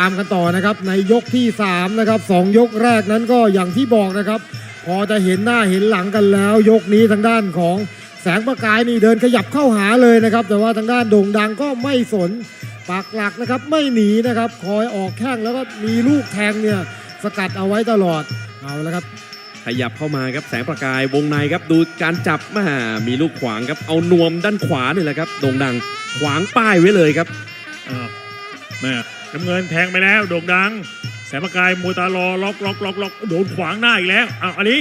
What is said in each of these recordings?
ตามกันต่อนะครับในยกที่3นะครับสองยกแรกนั้นก็อย่างที่บอกนะครับ พอจะเห็นหน้าเห็นหลังกันแล้ว ยกนี้ทางด้านของแสงประกายนี่เดินขยับเข้าหาเลยนะครับ แต่ว่าทางด้านโด่งดังก็ไม่สนปักหลักนะครับไม่หนีนะครับ คอยออกแข้งแล้วก็มีลูกแทงเนี่ยสกัดเอาไว้ตลอดเอาละครับขยับเข้ามาครับแสงประกายวงในครับดูการจับมามีลูกขวางครับเอานวมด้านขวานี่แหละครับโด่งดังขวางป้ายไว้เลยครับอ้าวแม่ น้ำเงินแทงไปแล้วโด่งดัง แสงประกายมวยตาลอล็อกล็อกล็อกล็อกโดนขวางหน้าอีกแล้วอ้าวอันนี้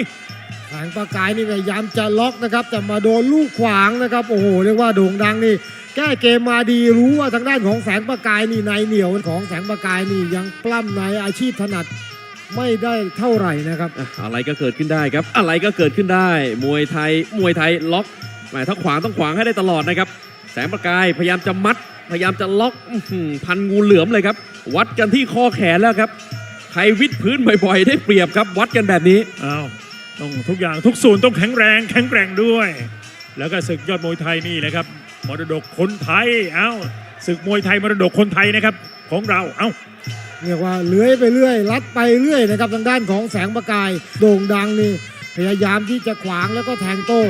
แสงประกายนี่พยายามจะล็อกนะครับ แต่มาโดนลูกขวางนะครับโอ้โหเรียกว่าโด่งดังนี่แก้เกมมาดีรู้ว่าทางด้านของแสงประกายนี่ในเหนียวของแสงประกายนี่ยังปล้ำในอาชีพถนัดไม่ได้เท่าไหร่นะครับ อะอะไรก็เกิดขึ้นได้ครับ อะไรก็เกิดขึ้นได้ มวยไทย มวยไทยล็อกแหมถ้าขวางต้องขวางให้ได้ตลอดนะครับ แสงประกายพยายามจะมัด พยายามจะล็อกอื้อหือพันงูเหลือมเลยครับ วัดกันที่ข้อแขนแล้วครับ ใครวิดพื้นบ่อยๆ ได้เปรียบครับ วัดกันแบบนี้อ้าวต้องทุกอย่างทุกส่วนต้องแข็งแรง แข็งแกร่งด้วย แล้วก็ศึกยอดมวยไทยนี่แหละครับมรดกคนไทยเอ้าศึกมวยไทยมรดกคนไทยนะครับของเราเอ้าเรียกว่าเลื้อยไปเรื่อยลัดไปเรื่อยนะครับทางด้านของแสงประกายโด่งดังนี่พยายามที่จะขวางแล้วก็แทงโต้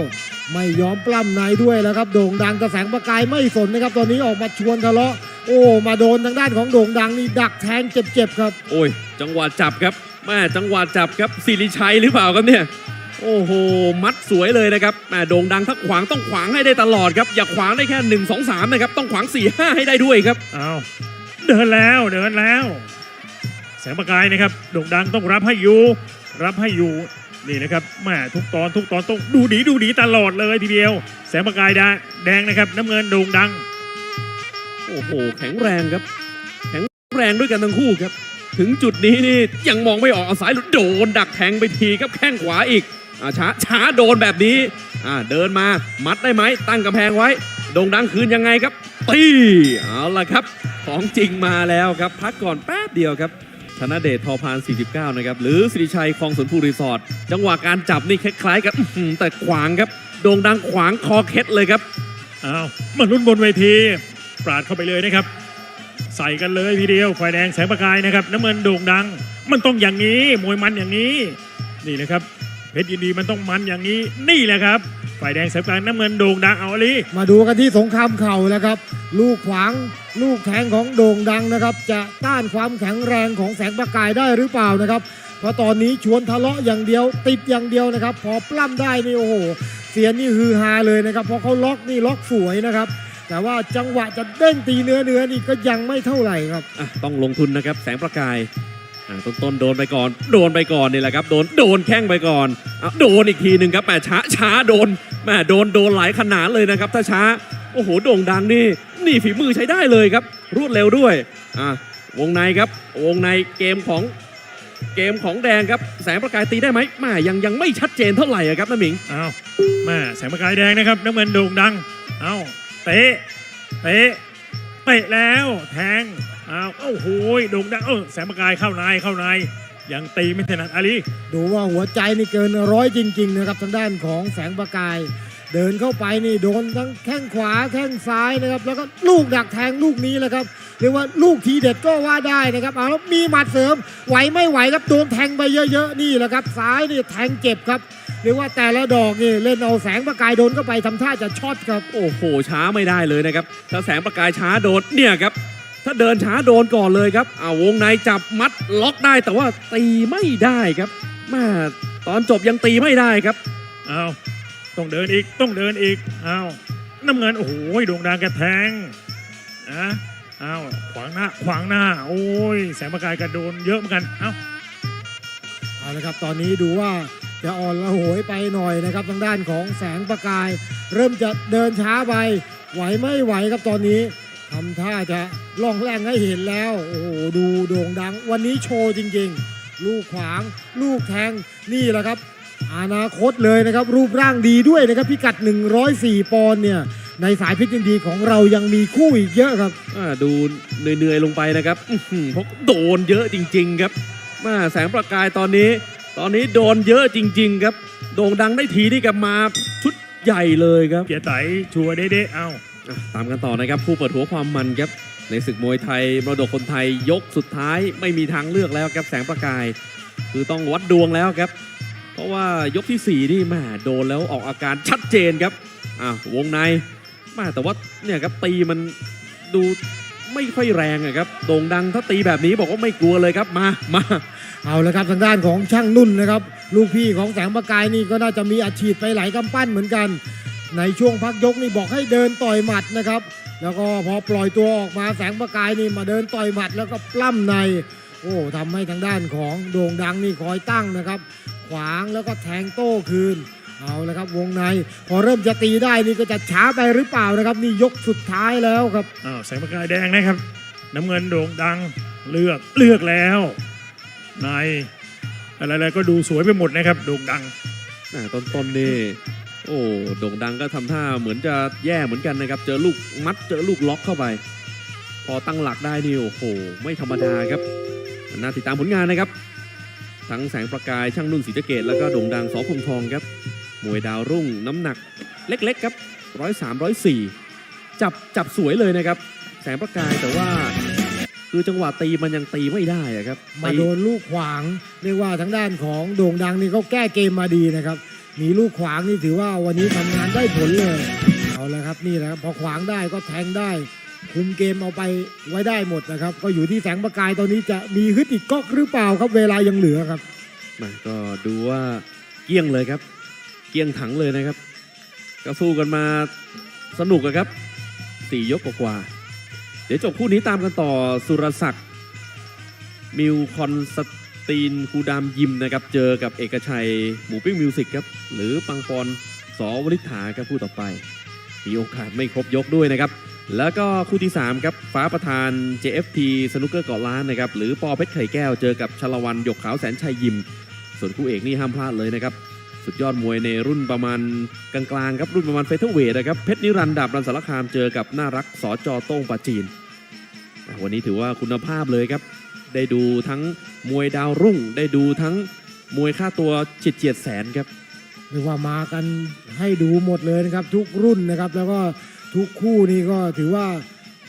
ไม่ยอมปล้ำในด้วยแล้วครับ โด่งดังแต่แสงประกายไม่สนนะครับ ตอนนี้ออกมาชวนทะเลาะ โอ้มาโดนทางด้านของโด่งดังนี่ดักแทงเจ็บๆครับ โอ้ย จังหวะจับครับแม่จังหวะจับครับสิริชัยหรือเปล่าครับเนี่ยโอ้โห มัดสวยเลยนะครับแม่โด่งดังถ้าขวางต้องขวางให้ได้ตลอดครับ อย่าขวางได้แค่ 1 2 3 นะครับ ต้องขวาง 4 5 ให้ได้ด้วยครับเอาเดินแล้วเดินแล้ว แสงประกายนะครับโด่งดังต้องรับให้อยู่ รับให้อยู่ นี่นะครับแม่ทุกตอนทุกตอนต้องดูดีดูดีตลอดเลยทีเดียว แสงประกายแดงแดงนะครับ น้ำเงินโด่งดัง โอ้โห แข็งแรงครับ แข็งแรงด้วยกันทั้งคู่ครับ ถึงจุดนี้นี่ยังมองไม่ออกอาสายหลุดโดน ดักแทงไปทีครับแข้งขวาอีกอ่าช้าช้าโดนแบบนี้อ่าเดินมามัดได้ไหมตั้งกำแพงไว้โด่งดังคืนยังไงครับตีเอาละครับ ของจริงมาแล้วครับ พักก่อนแป๊บเดียวครับ ธนเดชทอพาน 49 นะครับ หรือสิริชัยคลองสวนภูรีสอร์ทจังหวะการจับนี่คล้ายๆกับอื้อหือแต่ขวางครับ โด่งดังขวางคอเคล็ดเลยครับ อ้าวมาลุ้นบนเวที ปราดเข้าไปเลยนะครับ ใส่กันเลยทีเดียวฝ่ายแดงแสงประกายนะครับน้ำเงินโด่งดัง มันต้องอย่างนี้มวยมันอย่างนี้ นี่นะครับเพชรยินดีมันต้องมันอย่างนี้นี่แหละครับฝ่ายแดงแสงประกายน้ำเงินโด่งดังเอาอลีมาดูกันที่สงครามเข่านะครับ ลูกขวางลูกแทงของโด่งดังนะครับ จะต้านความแข็งแรงของแสงประกายได้หรือเปล่านะครับ เพราะตอนนี้ชวนทะเลาะอย่างเดียว ติดอย่างเดียวนะครับ พอปล้ำได้นี่โอ้โหเสียนี่ฮือฮาเลยนะครับเพอเขาล็อกนี่ล็อกสวยนะครับ แต่ว่าจังหวะจะเด้งตีเนื้อเนื้อนี่ก็ยังไม่เท่าไหร่ครับอะต้องลงทุนนะครับแสงประกายอะต้นต้นๆโดนไปก่อน โดนไปก่อนนี่แหละครับโดนโดนแข้งไปก่อนอะโดนอีกทีหนึ่งครับแหมช้าช้าโดนแหมโดนโดนหลายขนาดเลยนะครับ ถ้าช้า โอ้โหโด่งดังนี่นี่ฝีมือใช้ได้เลยครับ รวดเร็วด้วยอะวงในครับ วงในเกมของเกมของแดงครับ แสงประกายตีได้ไหมแหมายังยังไม่ชัดเจนเท่าไหร่อะครับน้าหมิงเอาแม่แสงประกายแดงนะครับน้ำเงินโด่งดังเอาเตะเตะเตะแล้วแทงเอาโอ้โหโด่งดังเออแสงประกายเข้าในเข้าในยังตีไม่ถนัดอาลีดูว่าหัวใจนี่เกินร้อยจริง ๆ นะครับทางด้านของแสงประกาย เดินเข้าไปนี่โดนทั้งแข้งขวาแข้งซ้ายนะครับ แล้วก็ลูกดักแทงลูกนี้แหละครับเรียกว่าลูกทีเด็ดก็ว่าได้นะครับเอาแล้วมีหมัดเสริมไหวไม่ไหวครับโดนแทงไปเยอะๆนี่แหละครับซ้ายนี่แทงเจ็บครับเรียกว่าแต่ละดอกนี่เล่นเอาแสงประกายโดนเข้าไปทำท่าจะช็อตครับโอ้โหช้าไม่ได้เลยนะครับถ้าแสงประกายช้าโดนเนี่ยครับถ้าเดินช้าโดนก่อนเลยครับอ่าวงในจับมัดล็อกได้แต่ว่าตีไม่ได้ครับแมาตอนจบยังตีไม่ได้ครับเอา ต้องเดินอีกต้องเดินอีกเอาน้ำเงินโอ้โหด่งดังกระแทงนะเอาวขวางหน้าขวางหน้า โอ้ยแสงประกายกระโดนเยอะเหมือนกันเอาเอาละครับตอนนี้ดูว่าจะอ่อนละโหยไปหน่อยนะครับทางด้านของแสงประกาย เริ่มจะเดินช้าไปไหวไม่ไหวครับตอนนี้ทำท่าจะล่องแรงให้เห็นแล้ว โอ้โหดูโด่งดัง วันนี้โชว์จริงๆ ลูกขวาง ลูกแทงนี่แหละครับ อนาคตเลยนะครับ รูปร่างดีด้วยนะครับ พิกัด 104 ปอนด์เนี่ย ในสายพิษยินดีของเรายังมีคู่อีกเยอะครับอ่าดูเหนื่อยๆลงไปนะครับอื้อหือเพราะโดนเยอะจริง ๆ ครับมาแสงประกายตอนนี้ ตอนนี้โดนเยอะจริง ๆ ครับ โด่งดังได้ทีนี่กลับมาชุดใหญ่เลยครับ เกียร์ไตชัวร์เด๊ะๆเอาอะตามกันต่อนะครับคู่เปิดหัวความมันครับในในศึกมวยไทยมรดกคนไทยยกสุดท้ายไม่มีทางเลือกแล้วครับแสงประกาย คือต้องวัดดวงแล้วครับ เพราะว่ายกที่ 4 นี่แม่โดนแล้วออกอาการชัดเจนครับอะวงในแม่แต่ว่าเนี่ยครับตีมันดูไม่ค่อยแรงอะครับโด่งดังถ้าตีแบบนี้บอกว่าไม่กลัวเลยครับมามาเอาละครับทางด้านของช่างนุ่นนะครับ ลูกพี่ของแสงประกายนี่ก็น่าจะมีอาชีพไปหลายกำปั้นเหมือนกัน ในช่วงพักยกนี่บอกให้เดินต่อยหมัดนะครับ แล้วก็พอปล่อยตัวออกมาแสงประกายนี่มาเดินต่อยหมัดแล้วก็ปล้ำใน โอ้ทำให้ทางด้านของโด่งดังนี่คอยตั้งนะครับ ขวางแล้วก็แทงโต้คืน เอาละครับวงใน พอเริ่มจะตีได้นี่ก็จะช้าไปหรือเปล่านะครับ นี่ยกสุดท้ายแล้วครับอ้าวแสงประกายแดงนะครับ น้ำเงินโด่งดังเลือกเลือกแล้วในอะไรๆก็ดูสวยไปหมดนะครับโด่งดังอ่าต้นๆนี่โอ้โด่งดังก็ทำท่าเหมือนจะแย่เหมือนกันนะครับ เจอลูกมัดเจอลูกล็อกเข้าไป พอตั้งหลักได้นี่โอ้โห ไม่ธรรมดาครับ น่าติดตามผลงานนะครับ ทั้งแสงประกายช่างนุ่นศรีสะเกดแล้วก็โด่งดังสอพงทองครับ มวยดาวรุ่งน้ำหนักเล็กๆครับร้อยสามร้อยสี่จับจับสวยเลยนะครับ แสงประกายแต่ว่าคือจังหวะตีมันยังตีไม่ได้อะครับมาโดนลูกขวางเรียกว่าทางด้านของโด่งดังนี่เขาแก้เกมมาดีนะครับมีลูกขวางนี่ถือว่าวันนี้ทำงานได้ผลเลยเอาละครับนี่แหละครับพอขวางได้ก็แทงได้ คุมเกมเอาไปไว้ได้หมดนะครับ ก็อยู่ที่แสงประกายตอนนี้จะมีฮึดอีกก๊อกหรือเปล่าครับเวลายังเหลือครับมาก็ดูว่าเกี้ยงเลยครับ เกี้ยงถังเลยนะครับ ก็สู้กันมาสนุกอะครับสี่ยกกว่าเดี๋ยวจบคู่นี้ตามกันต่อสุรศักดิ์มิวคอนสตีนคูดามยิมนะครับ เจอกับเอกชัยหมูปิ้งมิวสิกครับ หรือปังปอนสอวริษฐาครับคู่ต่อไป มีโอกาสไม่ครบยกด้วยนะครับ แล้วก็คู่ที่ 3 ครับฟ้าประธาน JFT สนุกเกอร์เกาะล้านนะครับหรือปอเพชรไข่แก้วเจอกับชลวันหยกขาวแสนชัยยิม ส่วนคู่เอกนี่ห้ามพลาดเลยนะครับสุดยอดมวยในรุ่นประมาณกลางๆครับรุ่นประมาณเฟเธอร์เวทนะครับเพชรนิรันด์ดาบรันสารคามเจอกับน่ารักสอจอโต้งปาจีน วันนี้ถือว่าคุณภาพเลยครับ ได้ดูทั้งมวยดาวรุ่ง ได้ดูทั้งมวยค่าตัวเฉียดเฉียดแสนครับเรียกว่ามากันให้ดูหมดเลยนะครับทุกรุ่นนะครับแล้วก็ ทุกคู่นี้ก็ถือว่า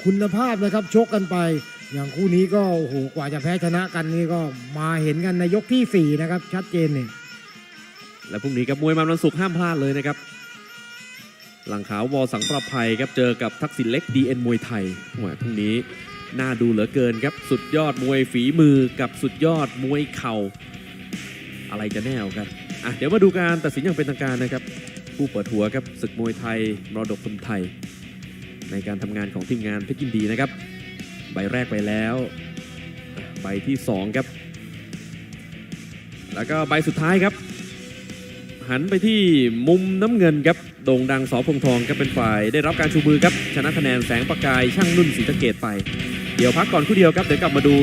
คุณภาพนะครับชกกันไป อย่างคู่นี้ก็โอ้โหกว่าจะแพ้ชนะกันนี่ก็มาเห็นกันในยกที่สี่นะครับ ชัดเจนเนี่ยและพรุ่งนี้กับมวยมันวันศุกร์ห้ามพลาดเลยนะครับ หลังขาววอสังประภัยครับเจอกับทักษิณเล็กดีเอ็นมวยไทยแหมพรุ่งนี้น่าดูเหลือเกินครับสุดยอดมวยฝีมือกับสุดยอดมวยเข่า อะไรจะแน่วกันอะเดี๋ยวมาดูการตัดสินอย่างเป็นทางการนะครับ ผู้เปิดหัวครับศึกมวยไทยมรดกคนไทย ในการทำงานของทีมงานเพชรยินดีนะครับ ใบแรกไปแล้ว ใบที่สองครับ แล้วก็ใบสุดท้ายครับ หันไปที่มุมน้ำเงินครับโด่งดังสอพงทองครับเป็นฝ่ายได้รับการชูมือครับ ชนะคะแนนแสงประกายช่างนุ่นศรีสะเกดไป เดี๋ยวพักก่อนคู่เดียวครับ เดี๋ยวกลับมาดู